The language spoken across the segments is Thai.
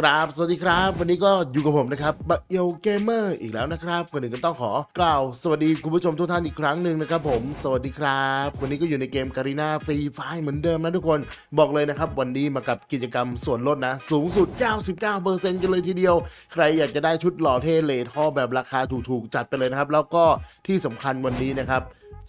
กราบสวัสดีครับ วันนี้ก็อยู่กับผมนะครับบัเอลเกมเมอร์อีกแล้วนะครับก่อนอื่นก็ต้องขอกล่าว สวัสดีคุณผู้ชมทุกท่านอีกครั้งหนึ่งนะครับผม สวัสดีครับ วันนี้ก็อยู่ในเกมการีนาฟรีไฟเหมือนเดิมนะทุกคนบอกเลยนะครับ วันนี้มากับกิจกรรมส่วนลดนะ สูงสุด 99%กันเลยทีเดียว ใครอยากจะได้ชุดหล่อเท่เลท่อแบบราคาถูกๆ จัดไปเลยนะครับ แล้วก็ที่สำคัญวันนี้นะครับ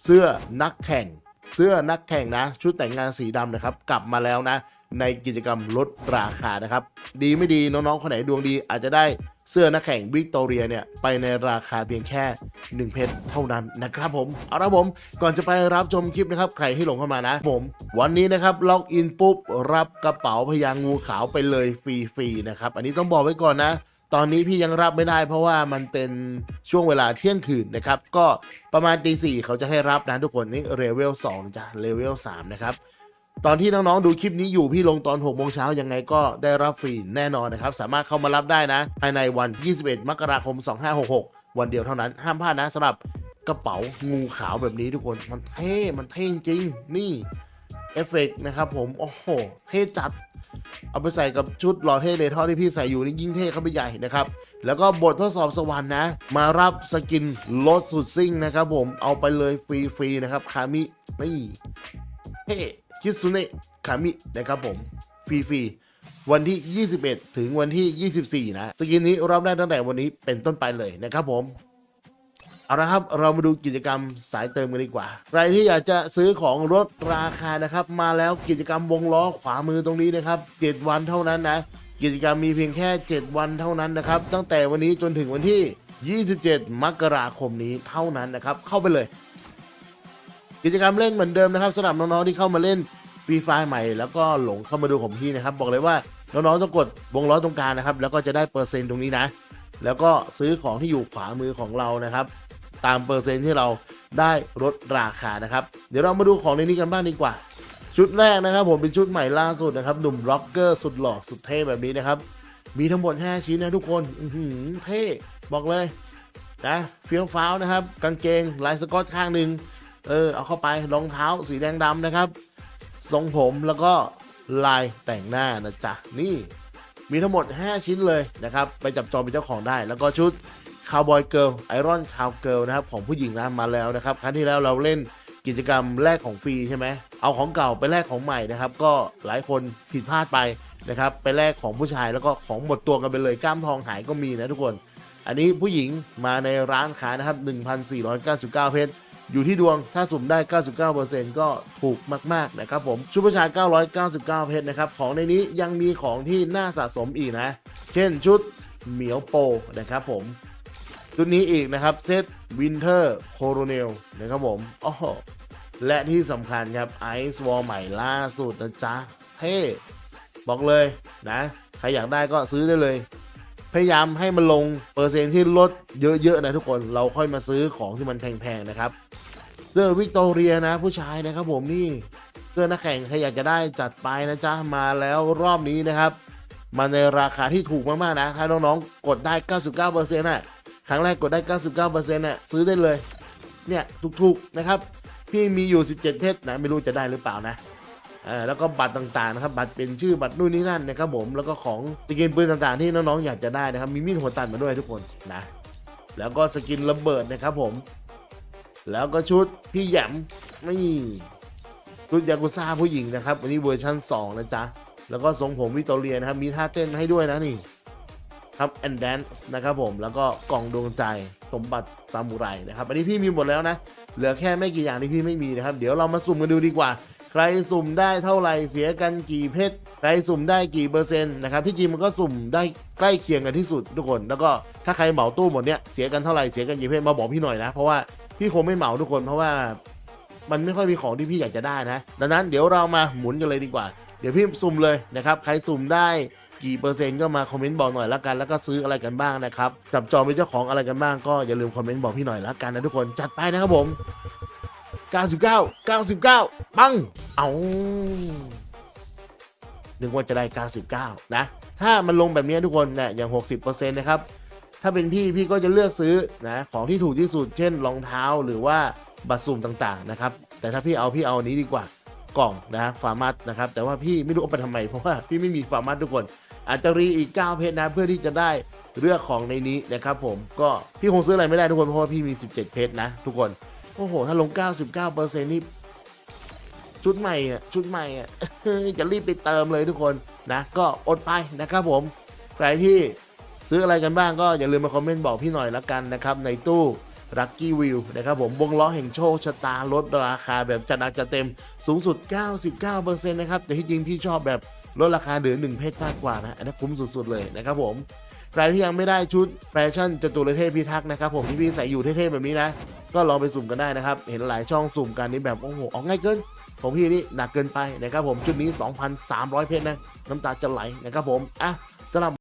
เสื้อนักแข่งเสื้อนักแข่งนะ ชุดแต่งงานสีดำนะครับ กลับมาแล้วนะ ในกิจกรรมลดราคานะครับ ดีไม่ดีน้องๆ คนไหนดวงดีอาจจะได้เสื้อนักแข่งวิกตอเรียเนี่ย ไปในราคาเพียงแค่ 1 เพชรเท่านั้นนะครับผม เอาละผมก่อนจะไปรับชมคลิปนะครับ ใครที่หลงเข้ามานะผม วันนี้นะครับล็อกอินปุ๊บ รับกระเป๋าพยางงูขาวไปเลยฟรีๆนะครับ อันนี้ต้องบอกไว้ก่อนนะตอนนี้พี่ยังรับไม่ได้เพราะว่ามันเป็นช่วงเวลาเที่ยงคืนนะครับ ก็ประมาณตีสี่เขาจะให้รับนะทุกคนนี่เลเวล2จ้ะเลเวล3นะครับ ตอนที่น้องๆดูคลิปนี้อยู่พี่ลงตอน6โมงเช้ายังไงก็ได้รับฟรีแน่นอนนะครับ สามารถเข้ามารับได้นะ ภายในวัน 21 มกราคม 2566 วันเดียวเท่านั้น ห้ามพลาดนะสำหรับกระเป๋างูขาวแบบนี้ทุกคน มันเท่ มันเท่จริง นี่เอฟเฟกต์นะครับผม โอ้โห เท่จัด เอาไปใส่กับชุดหล่อเท่เลท่อที่พี่ใส่อยู่นี่ยิ่งเท่เข้าไปใหญ่นะครับ แล้วก็บททดสอบสวรรค์นะ มารับสกินรถสุดซิ่งนะครับผม เอาไปเลยฟรีๆนะครับ คามิ นี่ เท่ คิสุเนะคามินะครับผมฟรีๆวันที่ 21 ถึงวันที่ 24 นะ สกินนี้รับได้ตั้งแต่วันนี้เป็นต้นไปเลยนะครับผมเอาละครับเรามาดูกิจกรรมสายเติมกันดีกว่า ใครที่อยากจะซื้อของลดราคานะครับ มาแล้วกิจกรรมวงล้อขวามือตรงนี้นะครับ 7 วันเท่านั้นนะ กิจกรรมมีเพียงแค่ 7 วันเท่านั้นนะครับ ตั้งแต่วันนี้จนถึงวันที่ 27 มกราคมนี้เท่านั้นนะครับ เข้าไปเลย กิจกรรมเล่นเหมือนเดิมนะครับสำหรับน้องๆที่เข้ามาเล่นฟรีไฟใหม่ แล้วก็หลงเข้ามาดูผมพี่นะครับบอกเลยว่าน้องๆต้องกดวงล้อตรงกลางนะครับ แล้วก็จะได้เปอร์เซ็นต์ตรงนี้นะ แล้วก็ซื้อของที่อยู่ขวามือของเรานะครับ ตามเปอร์เซ็นต์ที่เราได้ลดราคานะครับ เดี๋ยวเรามาดูของในนี้กันบ้างดีกว่า ชุดแรกนะครับ ผมเป็นชุดใหม่ล่าสุดนะครับหนุ่มร็อกเกอร์สุดหล่อสุดเท่แบบนี้นะครับ มีทั้งหมด5ชิ้นนะทุกคนอืเท่บอกเลยนะเฟี้ยวฟ้าวนะครับ กางเกงลายสกอตข้างหนึ่ง เออเอาเข้าไปรองเท้าสีแดงดำนะครับ ทรงผมแล้วก็ลายแต่งหน้านะจ๊ะนี่มีทั้งหมด 5 ชิ้นเลยนะครับ ไปจับจองเป็นเจ้าของได้ แล้วก็ชุดคาวบอยเกิลไอรอนคาวเกิลนะครับ ของผู้หญิงนะมาแล้วนะครับ ครั้งที่แล้วเราเล่นกิจกรรมแลกของฟรีใช่ไหมเอาของเก่าไปแลกของใหม่นะครับ ก็หลายคนผิดพลาดไปนะครับ ไปแลกของผู้ชายแล้วก็ของหมดตัวกันไปเลยกล้ามทองหายก็มีนะทุกคน อันนี้ผู้หญิงมาในร้านขายนะครับ 1,499 เพชร อยู่ที่ดวงถ้าสุ่มได้ 99%ก็ถูกมาก ๆ นะครับผมชุดผู้ชา 999 เพชรนะครับ ของในนี้ยังมีของที่น่าสะสมอีกนะ เช่นชุดเหมียวโปนะครับผมชุดนี้อีกนะครับ เซตวินเทอร์โคโรเนลนะครับผมอ้โหและที่สำคัญครับไอซ์วอลใหม่ล่าสุดนะจ๊ะ เท่บอกเลยนะ ใครอยากได้ก็ซื้อได้เลย พยายามให้มันลงเปอร์เซ็นต์ที่ลดเยอะๆนะทุกคนเราค่อยมาซื้อของที่มันแพงๆนะครับเสื้อวิกตอเรียนะ ผู้ชายนะครับผมนี่เสื้อนักแข่งใครอยากจะได้จัดไปนะจ๊ะมาแล้วรอบนี้นะครับ มาในราคาที่ถูกมากๆนะ ถ้าน้องๆกดได้ 99%น่ะครั้งแรกกดได้ 99%น่ะซื้อได้เลย เนี่ยถูกๆนะครับ พี่มีอยู่ 17เพชรนะ ไม่รู้จะได้หรือเปล่านะ แล้วก็บัตรต่างๆนะครับบัตรเป็นชื่อบัตรนู่นนี่นั่นนะครับผมแล้วก็ของสกินปืนต่างๆ ที่น้องๆอยากจะได้นะครับมีมีดหัวตัดมาด้วยทุกคนนะแล้วก็สกินระเบิดนะครับผม แล้วก็ชุดพี่แหยมนี่ชุดยากุซ่าผู้หญิงนะครับวันนี้เวอร์ชัน2 นะจ๊ะ แล้วก็ทรงผมวิกตอเรียนะครับ มีท่าเต้นให้ด้วยนะนี่ครับแอนแดนนะครับผมแล้วก็กล่องดวงใจสมบัติซามูไรนะครับ อันนี้พี่มีหมดแล้วนะ เหลือแค่ไม่กี่อย่างที่พี่ไม่มีนะครับ เดี๋ยวเรามาสุ่มกันดูดีกว่า ใครสุ่มได้เท่าไหร่เสียกันกี่เพชรใครสุ่มได้กี่เปอร์เซ็นต์นะครับที่จริงมันก็สุ่มได้ใกล้เคียงกันที่สุดทุกคน แล้วก็ถ้าใครเหมาตู้หมดเนี้ยเสียกันเท่าไหร่เสียกันกี่เพชรมาบอกพี่หน่อยนะ เพราะว่าพี่คงไม่เหมาทุกคนเพราะว่ามันไม่ค่อยมีของที่พี่อยากจะได้นะ ดังนั้นเดี๋ยวเรามาหมุนกันเลยดีกว่า เดี๋ยวพี่สุ่มเลยนะครับ ใครสุ่มได้กี่เปอร์เซ็นต์ก็มาคอมเมนต์บอกหน่อยละกัน แล้วก็ซื้ออะไรกันบ้างนะครับ จับจองเป็นเจ้าของอะไรกันบ้างก็อย่าลืมคอมเมนต์บอกพี่หน่อยละกันนะทุกคน จัดไปนะครับผม 99 99 ปัง เอานึกว่าจะได้ 99 นะ ถ้ามันลงแบบนี้ทุกคนเนี่ยอย่าง 60%นะครับ ถ้าเป็นพี่พี่ก็จะเลือกซื้อนะของที่ถูกที่สุด เช่นรองเท้าหรือว่าบัตรสุ่มต่างๆนะครับ แต่ถ้าพี่เอาพี่เอาอันนี้ดีกว่ากล่องนะฟาร์มัสนะครับ แต่ว่าพี่ไม่รู้เอาไปทำไม เพราะว่าพี่ไม่มีฟาร์มัสทุกคน อาจจะรีอีก 9 เพชรนะเพื่อที่จะได้เลือกของในนี้นะครับผมก็พี่คงซื้ออะไรไม่ได้ทุกคนเพราะว่าพี่มี 17 เพชรนะทุกคนโอ้โหถ้าลง 99%นี่ ชุดใหม่อะชุดใหม่อะจะรีบไปเติมเลยทุกคนนะ ก็อดไปนะครับผม ใครที่ซื้ออะไรกันบ้างก็อย่าลืมมาคอมเมนต์บอกพี่หน่อยละกันนะครับในตู้ Lucky w h e e นะครับผมวงล้อแห่งโชคชะตาลดราคาแบบจัดหนักจัดเต็มสูงสุด 99%นะครับ แต่ที่จริงพี่ชอบแบบลดราคาเหลือ1เพชรมากกว่านะ อันนี้คุ้มสุดๆเลยนะครับผม ใครที่ยังไม่ได้ชุดแฟชั่นจตุรเทพพิทักษ์นะครับผมที่พี่ใส่อยู่เท่ๆแบบนี้นะ ก็ลองไปสุ่มกันได้นะครับ เห็นหลายช่องสุ่มกันนี่แบบโอ้โหออกง่ายเกิน ของพี่นี่หนักเกินไปนะครับผมชุดนี้ 2,300 เพชรนะน้ำตาจะไหลนะครับผมอะสำหรับ